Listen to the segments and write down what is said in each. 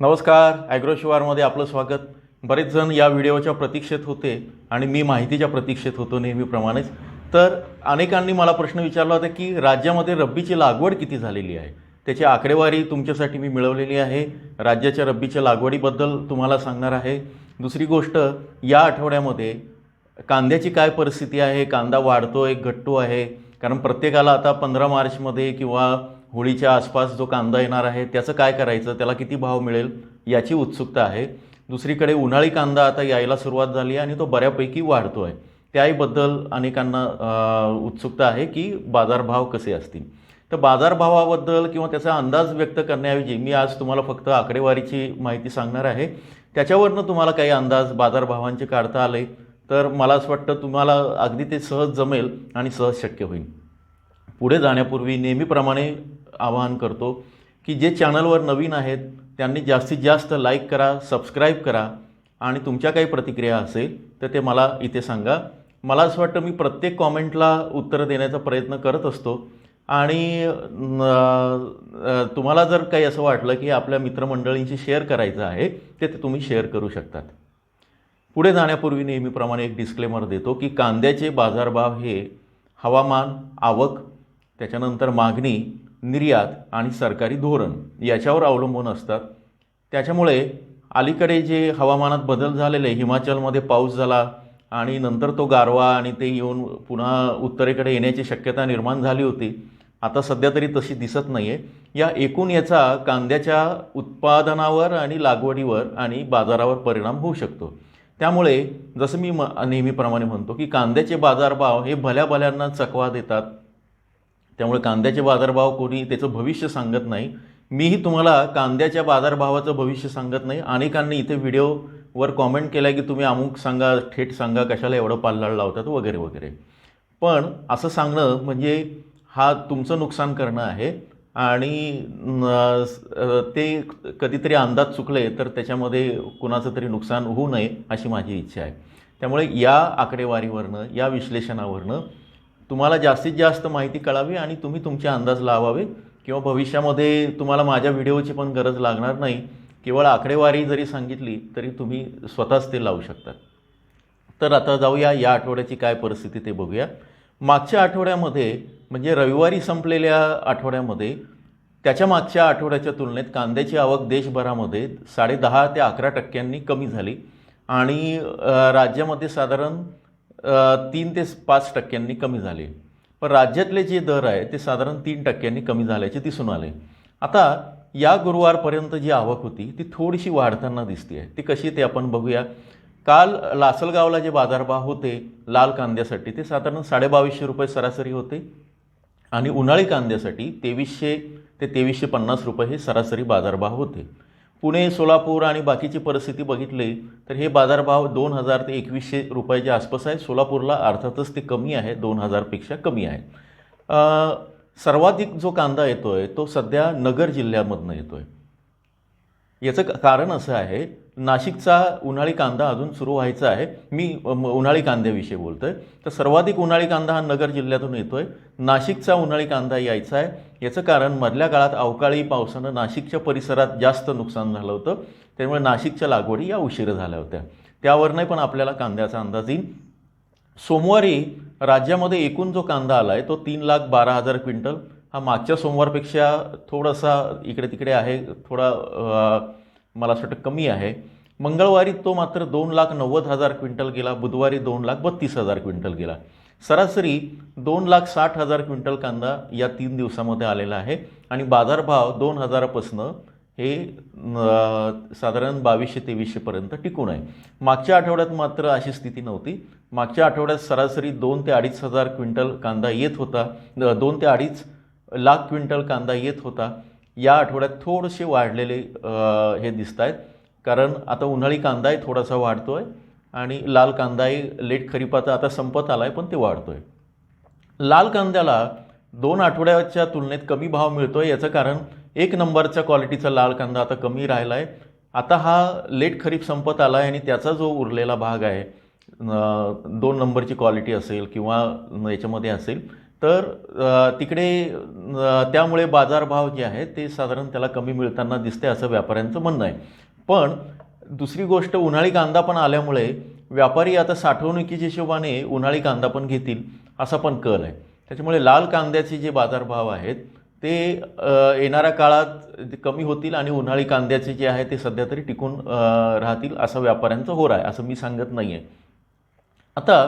नमस्कार ॲग्रोशिवारमध्ये आपलं स्वागत. बरेच जण या व्हिडिओच्या प्रतीक्षेत होते आणि मी माहितीच्या प्रतीक्षेत होतो नेहमीप्रमाणेच. तर अनेकांनी मला प्रश्न विचारला होता की राज्यामध्ये रब्बीची लागवड किती झालेली आहे? त्याची आकडेवारी तुमच्यासाठी मी मिळवलेली आहे. राज्याच्या रब्बीच्या लागवडीबद्दल तुम्हाला सांगणार आहे. दुसरी गोष्ट या आठवड्यामध्ये कांद्याची काय परिस्थिती आहे? कांदा वाढतो आहे घटतो आहे. कारण प्रत्येकाला आता पंधरा मार्चमध्ये किंवा होळीच्या आसपास जो कांदा येणार आहे त्याचं काय करायचं त्याला किती भाव मिळेल याची उत्सुकता आहे. दुसरीकडे उन्हाळी कांदा आता यायला सुरुवात झाली आहे आणि तो बऱ्यापैकी वाढतो आहे त्याहीबद्दल अनेकांना उत्सुकता आहे की बाजारभाव कसे असतील. तर बाजारभावाबद्दल किंवा त्याचा अंदाज व्यक्त करण्याऐवजी मी आज तुम्हाला फक्त आकडेवारीची माहिती सांगणार आहे. त्याच्यावरनं तुम्हाला काही अंदाज बाजारभावांचे काढता आले तर मला असं वाटतं तुम्हाला अगदी ते सहज जमेल आणि सहज शक्य होईल. पुढे जाण्यापूर्वी नेहमीप्रमाणे आवाहन करतो की जे चॅनलवर नवीन आहेत त्यांनी जास्तीत जास्त लाईक करा सबस्क्राईब करा आणि तुमच्या काही प्रतिक्रिया असेल तर ते मला इथे सांगा. मला असं वाटतं मी प्रत्येक कॉमेंटला उत्तरं देण्याचा प्रयत्न करत असतो. आणि तुम्हाला जर काही असं वाटलं की आपल्या मित्रमंडळींशी शेअर करायचं आहे ते ते तुम्ही शेअर करू शकतात. पुढे जाण्यापूर्वी नेहमीप्रमाणे एक डिस्क्लेमर देतो की कांद्याचे बाजारभाव हे हवामान आवक त्याच्यानंतर मागणी निर्यात आणि सरकारी धोरण याच्यावर अवलंबून असतात. त्याच्यामुळे अलीकडे जे हवामानात बदल झालेले हिमाचलमध्ये पाऊस झाला आणि नंतर तो गारवा आणि ते येऊन पुन्हा उत्तरेकडे येण्याची शक्यता निर्माण झाली होती आता सध्या तरी तशी दिसत नाही आहे या एकूण याचा कांद्याच्या उत्पादनावर आणि लागवडीवर आणि बाजारावर परिणाम होऊ शकतो. त्यामुळे जसं मी म नेहमीप्रमाणे म्हणतो की कांद्याचे बाजारभाव हे भल्या भल्यांना चकवा देतात. त्यामुळे कांद्याचे बाजारभाव कोणी त्याचं भविष्य सांगत नाही. मीही तुम्हाला कांद्याच्या बाजारभावाचं भविष्य सांगत नाही. अनेकांनी इथे व्हिडिओवर कॉमेंट केला की तुम्ही अमुक सांगा थेट सांगा कशाला एवढं पाल्लाळ लावतात वगैरे वगैरे. पण असं सांगणं म्हणजे हा तुमचं नुकसान करणं आहे. आणि ते कधीतरी अंदाज चुकले तर त्याच्यामध्ये कुणाचं तरी नुकसान होऊ नये अशी माझी इच्छा आहे. त्यामुळे या आकडेवारीवरनं या विश्लेषणावरनं तुम्हाला जास्तीत जास्त माहिती कळावी आणि तुम्ही तुमचे अंदाज लावावे किंवा भविष्यामध्ये तुम्हाला माझ्या व्हिडिओची पण गरज लागणार नाही. केवळ आकडेवारी जरी सांगितली तरी तुम्ही स्वतःच ते लावू शकता. तर आता जाऊया या आठवड्याची काय परिस्थिती ते बघूया. मागच्या आठवड्यामध्ये म्हणजे रविवारी संपलेल्या आठवड्यामध्ये त्याच्या मागच्या आठवड्याच्या तुलनेत कांद्याची आवक देशभरामध्ये साडेदहा ते अकरा टक्क्यांनी कमी झाली. आणि राज्यामध्ये साधारण तीन ते पाच टक्क्यांनी कमी झाले. पण राज्यातले जे दर आहे ते साधारण तीन टक्क्यांनी कमी झाल्याचे दिसून आले. आता या गुरुवारपर्यंत जी आवक होती ती थोडीशी वाढताना दिसते आहे. ती कशी ते आपण बघूया. काल लासलगावला जे बाजारभाव होते लाल कांद्यासाठी ते साधारण साडेबावीसशे रुपये सरासरी होते. आणि उन्हाळी कांद्यासाठी तेवीसशे ते तेवीसशे पन्नास रुपये हे सरासरी बाजारभाव होते. पुणे सोलापूर आणि बाकीची परिस्थिती बघितली तर हे बाजारभाव दोन हजार ते एकवीसशे रुपयाच्या आसपास आहे. सोलापूरला अर्थातच ते कमी आहे दोन हजारपेक्षा कमी आहे. सर्वाधिक जो कांदा येतो आहे तो सध्या नगर जिल्ह्यामधनं येतो आहे याचं कारण असं आहे नाशिकचा उन्हाळी कांदा अजून सुरू व्हायचा आहे. मी उन्हाळी कांद्याविषयी बोलतो आहे तर सर्वाधिक उन्हाळी कांदा हा नगर जिल्ह्यातून येतो आहे नाशिकचा उन्हाळी कांदा यायचा आहे. याचं कारण मधल्या काळात अवकाळी पावसानं नाशिकच्या परिसरात जास्त नुकसान झालं होतं. त्यामुळे नाशिकच्या लागवडी या उशीर झाल्या होत्या. त्यावरनंही पण आपल्याला कांद्याचा अंदाज येईल. सोमवारी राज्यामध्ये एकूण जो कांदा आला आहे तो तीन लाख बारा हजार क्विंटल. हा मागच्या सोमवारपेक्षा थोडासा इकडे तिकडे आहे थोडा मला असं वाटतं कमी आहे. मंगळवारी तो मात्र दोन लाख नव्वद हजार क्विंटल गेला बुधवारी दोन लाख बत्तीस हजार क्विंटल गेला. सरासरी दोन लाख साठ हजार क्विंटल कांदा या तीन दिवसामध्ये आलेला आहे आणि बाजारभाव दोन हजारापासनं हे साधारण बावीसशे तेवीसशेपर्यंत टिकून आहे. मागच्या आठवड्यात मात्र अशी स्थिती नव्हती. मागच्या आठवड्यात सरासरी दोन ते अडीच हजार क्विंटल कांदा येत होता. दोन ते अडीच लाख क्विंटल कांदा येत होता. या आठवड्यात थोडेसे वाढलेले हे दिसत आहेत कारण आता उन्हाळी कांदाही थोडासा वाढतो आहे आणि लाल कांदाही लेट खरीपाचा आता संपत आला आहे पण ते वाढतो आहे लाल कांद्याला दोन आठवड्याच्या तुलनेत कमी भाव मिळतो आहे याचं कारण एक नंबरच्या क्वालिटीचा लाल कांदा आता कमी राहिला आहे आता हा लेट खरीप संपत आला आहे आणि त्याचा जो उरलेला भाग आहे दोन नंबरची क्वालिटी असेल किंवा याच्यामध्ये असेल तर तिकडे त्यामुळे बाजारभाव जे आहेत ते साधारण त्याला कमी मिळताना दिसते असं व्यापाऱ्यांचं म्हणणं आहे. पण दुसरी गोष्ट उन्हाळी कांदा पण आल्यामुळे व्यापारी आता साठवणुकीच्या हिशोबाने उन्हाळी कांदा पण घेतील असा पण कल आहे. त्याच्यामुळे लाल कांद्याचे जे बाजारभाव आहेत ते येणाऱ्या काळात कमी होतील आणि उन्हाळी कांद्याचे जे आहे ते सध्या तरी टिकून राहतील असं व्यापाऱ्यांचं होर आहे असं मी सांगत नाही आहे आता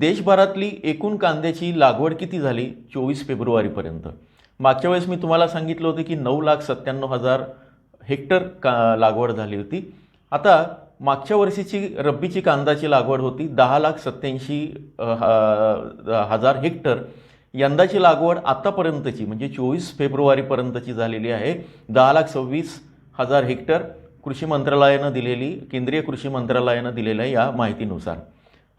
देशभरातली एकूण कांद्याची लागवड किती झाली? चोवीस फेब्रुवारीपर्यंत. मागच्या वेळेस मी तुम्हाला सांगितलं होतं की नऊ लाख सत्त्याण्णव हजार हेक्टर का लागवड झाली होती. आता मागच्या वर्षीची रब्बीची कांदाची लागवड होती दहा लाख सत्याऐंशी हजार हेक्टर. यंदाची लागवड आत्तापर्यंतची म्हणजे चोवीस फेब्रुवारीपर्यंतची झालेली आहे दहा लाख सव्वीस हजार हेक्टर. कृषी मंत्रालयानं दिलेली केंद्रीय कृषी मंत्रालयानं दिलेल्या या माहितीनुसार.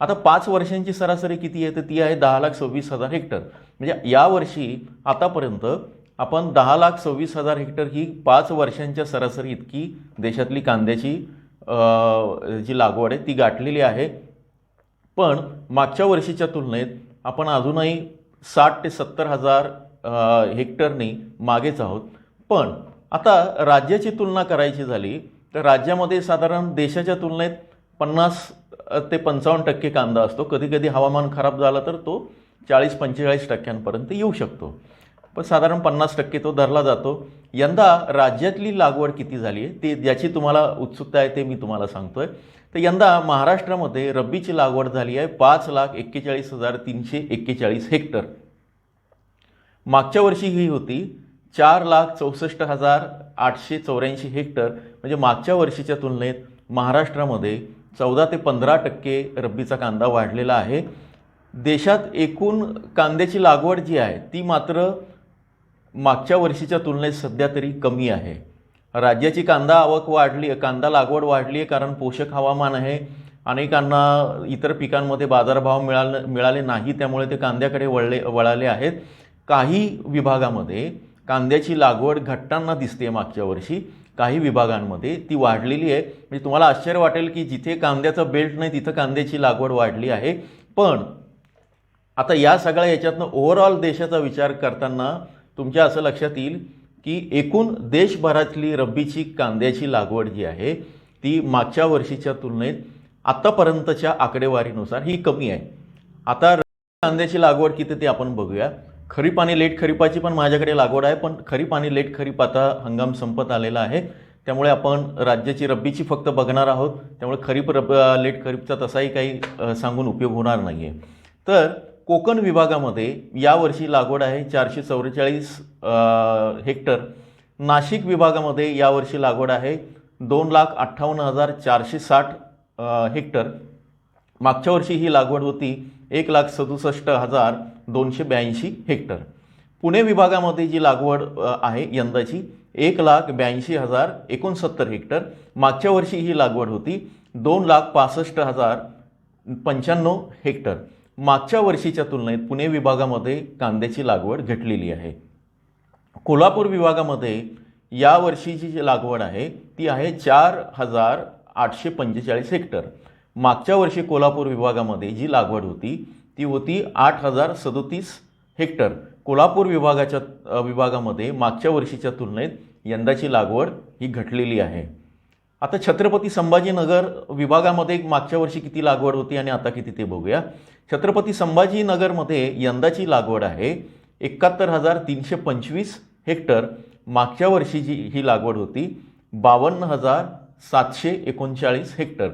आता पाच वर्षांची सरासरी किती आहे? तर ती आहे दहा लाख सव्वीस हजार हेक्टर. म्हणजे यावर्षी आतापर्यंत आपण दहा लाख सव्वीस हजार हेक्टर ही पाच वर्षांच्या सरासरी इतकी देशातली कांद्याची जी लागवड आहे ती गाठलेली आहे. पण मागच्या वर्षीच्या तुलनेत आपण अजूनही साठ ते सत्तर हजार हेक्टरने हेक्टरनी मागेच आहोत. पण आता राज्याची तुलना करायची झाली तर राज्यामध्ये साधारण देशाच्या तुलनेत पन्नास ते पंचावन्न टक्के कांदा असतो. कधी कधी हवामान खराब झालं तर तो चाळीस पंचेचाळीस टक्क्यांपर्यंत येऊ शकतो. पण साधारण पन्नास टक्के तो धरला जातो. यंदा राज्यातली लागवड किती झाली आहे ते ज्याची तुम्हाला उत्सुकता आहे ते मी तुम्हाला सांगतो आहे तर यंदा महाराष्ट्रामध्ये रब्बीची लागवड झाली आहे पाच लाख एक्केचाळीस हजार तीनशे एक्केचाळीस हेक्टर. मागच्या वर्षी ही होती चार लाख चौसष्ट हजार आठशे चौऱ्याऐंशी हेक्टर. म्हणजे मागच्या वर्षीच्या तुलनेत महाराष्ट्रामध्ये चौदा ते पंधरा टक्के रब्बीचा कांदा वाढलेला आहे. देशात एकूण कांद्याची लागवड जी आहे ती मात्र मागच्या वर्षीच्या तुलनेत सध्या तरी कमी आहे. राज्याची कांदा आवक वाढली कांदा लागवड वाढली आहे कारण पोषक हवामान आहे. अनेकांना इतर पिकांमध्ये बाजारभाव मिळाले मिळाले नाही त्यामुळे ते कांद्याकडे वळले वळाले आहेत. काही विभागामध्ये कांद्याची लागवड घटताना दिसते मागच्या वर्षी. काही विभागांमध्ये ती वाढलेली आहे. म्हणजे तुम्हाला आश्चर्य वाटेल की जिथे कांद्याचं बेल्ट नाही तिथं कांद्याची लागवड वाढली आहे. पण आता या सगळ्या याच्यातनं ओव्हरऑल देशाचा विचार करताना तुमच्या असं लक्षात येईल की एकूण देशभरातली रब्बीची कांद्याची लागवड जी आहे ती मागच्या वर्षीच्या तुलनेत आत्तापर्यंतच्या आकडेवारीनुसार ही कमी आहे. आता रब्बी कांद्याची लागवड किती ते आपण बघूया. खरीप आणि लेट खरीपाची पण माझ्याकडे लागवड आहे पण खरीप आणि लेट खरीप आता हंगाम संपत आलेला आहे. त्यामुळे आपण राज्याची रब्बीची फक्त बघणार आहोत. त्यामुळे खरीप रब लेट खरीपचा तसाही काही सांगून उपयोग होणार नाही आहे तर कोकण विभागामध्ये यावर्षी लागवड आहे चारशे चौवेचाळीस हेक्टर. नाशिक विभागामध्ये यावर्षी लागवड आहे दोन लाख अठ्ठावन्न हजार चारशे साठ हेक्टर. मागच्या वर्षी ही लागवड होती एक लाख सदुसष्ट हजार दोनशे ब्याऐंशी हेक्टर. पुणे विभागामध्ये जी लागवड आहे यंदाची एक लाख ब्याऐंशी हजार एकोणसत्तर हेक्टर. मागच्या वर्षी ही लागवड होती दोन लाख पासष्ट हजार पंच्याण्णव हेक्टर. मागच्या वर्षीच्या तुलनेत पुणे विभागामध्ये कांद्याची लागवड घटलेली आहे. कोल्हापूर विभागामध्ये या वर्षीची जी लागवड आहे ती आहे चार हजार आठशे पंचेचाळीस हेक्टर. मागच्या वर्षी कोल्हापूर विभागामध्ये जी लागवड होती ती होती आठ हजार सदोतीस हेक्टर. कोल्हापूर विभागाच्या विभागामध्ये मागच्या वर्षीच्या तुलनेत यंदाची लागवड ही घटलेली आहे. आता छत्रपती संभाजीनगर विभागामध्ये मागच्या वर्षी किती लागवड होती आणि आता किती ते बघूया. छत्रपती संभाजीनगरमध्ये यंदाची लागवड आहे एकाहत्तर हजार तीनशे पंचवीस हेक्टर. मागच्या वर्षी जी ही लागवड होती बावन्न हजार सातशे एकोणचाळीस हेक्टर.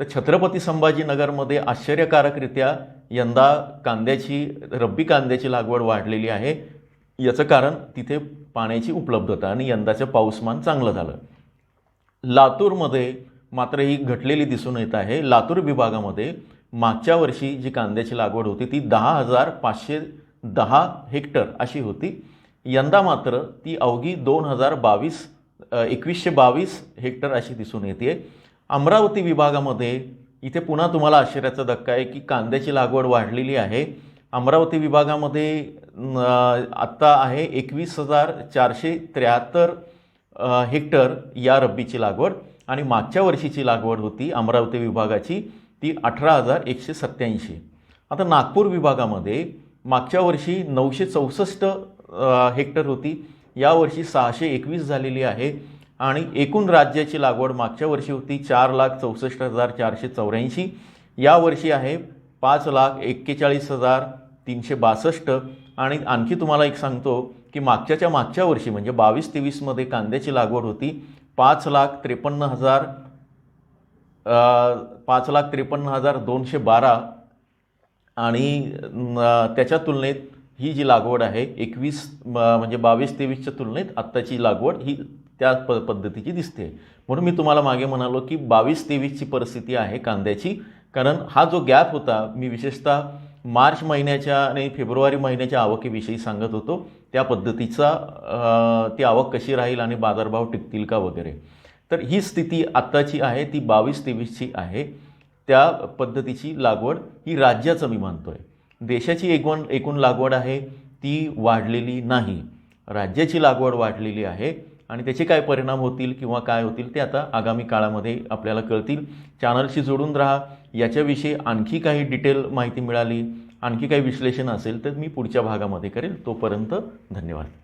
तर छत्रपती संभाजीनगरमध्ये आश्चर्यकारकरित्या यंदा कांद्याची रब्बी कांद्याची लागवड वाढलेली आहे. याचं कारण तिथे पाण्याची उपलब्धता आणि यंदाचं पाऊसमान चांगलं झालं. लातूरमध्ये मात्र ही घटलेली दिसून येत आहे. लातूर विभागामध्ये मागच्या वर्षी जी कांद्याची लागवड होती ती दहा हजार पाचशे दहा हेक्टर अशी होती. यंदा मात्र ती अवघी दोन हजार बावीस एकवीसशे बावीस हेक्टर अशी दिसून येते. अमरावती विभागामध्ये इथे पुन्हा तुम्हाला आश्चर्याचा धक्का आहे की कांद्याची लागवड वाढलेली आहे. अमरावती विभागामध्ये आत्ता आहे एकवीस हजार चारशे त्र्याहत्तर हेक्टर या रब्बीची लागवड आणि मागच्या वर्षीची लागवड होती अमरावती विभागाची ती अठरा हजार एकशे सत्त्याऐंशी. आता नागपूर विभागामध्ये मागच्या वर्षी नऊशे चौसष्ट हेक्टर होती. यावर्षी सहाशे एकवीस झालेली आहे. आणि एकूण राज्याची लागवड मागच्या वर्षी होती चार लाख चौसष्ट हजार चारशे चौऱ्याऐंशी. यावर्षी आहे पाच लाख एक्केचाळीस हजार तीनशे बासष्ट. आणि आणखी तुम्हाला एक सांगतो की मागच्याच्या मागच्या वर्षी म्हणजे बावीस तेवीसमध्ये कांद्याची लागवड होती पाच लाख त्रेपन्न हजार पाच लाख त्रेपन्न हजार दोनशे बारा. आणि त्याच्या तुलनेत ही जी लागवड आहे एकवीस म- म्हणजे बावीस तेवीसच्या तुलनेत आत्ताची लागवड ही त्या प पद्धतीची दिसते. म्हणून मी तुम्हाला मागे म्हणालो की बावीस तेवीसची परिस्थिती आहे कांद्याची. कारण हा जो गॅप होता मी विशेषतः मार्च महिन्याच्या आणि फेब्रुवारी महिन्याच्या आवकीविषयी सांगत होतो. त्या पद्धतीचा ती आवक कशी राहील आणि बाजारभाव टिकतील का वगैरे. तर ही स्थिती आत्ताची आहे ती बावीस तेवीसची आहे. त्या पद्धतीची लागवड ही राज्याचं मी मानतो आहे देशाची एकवण एकूण लागवड आहे ती वाढलेली नाही. राज्याची लागवड वाढलेली आहे. आणि त्याचे काय परिणाम होतील किंवा काय होतील ते आता आगामी काळामध्ये आपल्याला कळतील. चॅनलशी जोडून राहा. याच्याविषयी आणखी काही डिटेल माहिती मिळाली आणखी काही विश्लेषण असेल तर मी पुढच्या भागामध्ये करेल. तोपर्यंत धन्यवाद.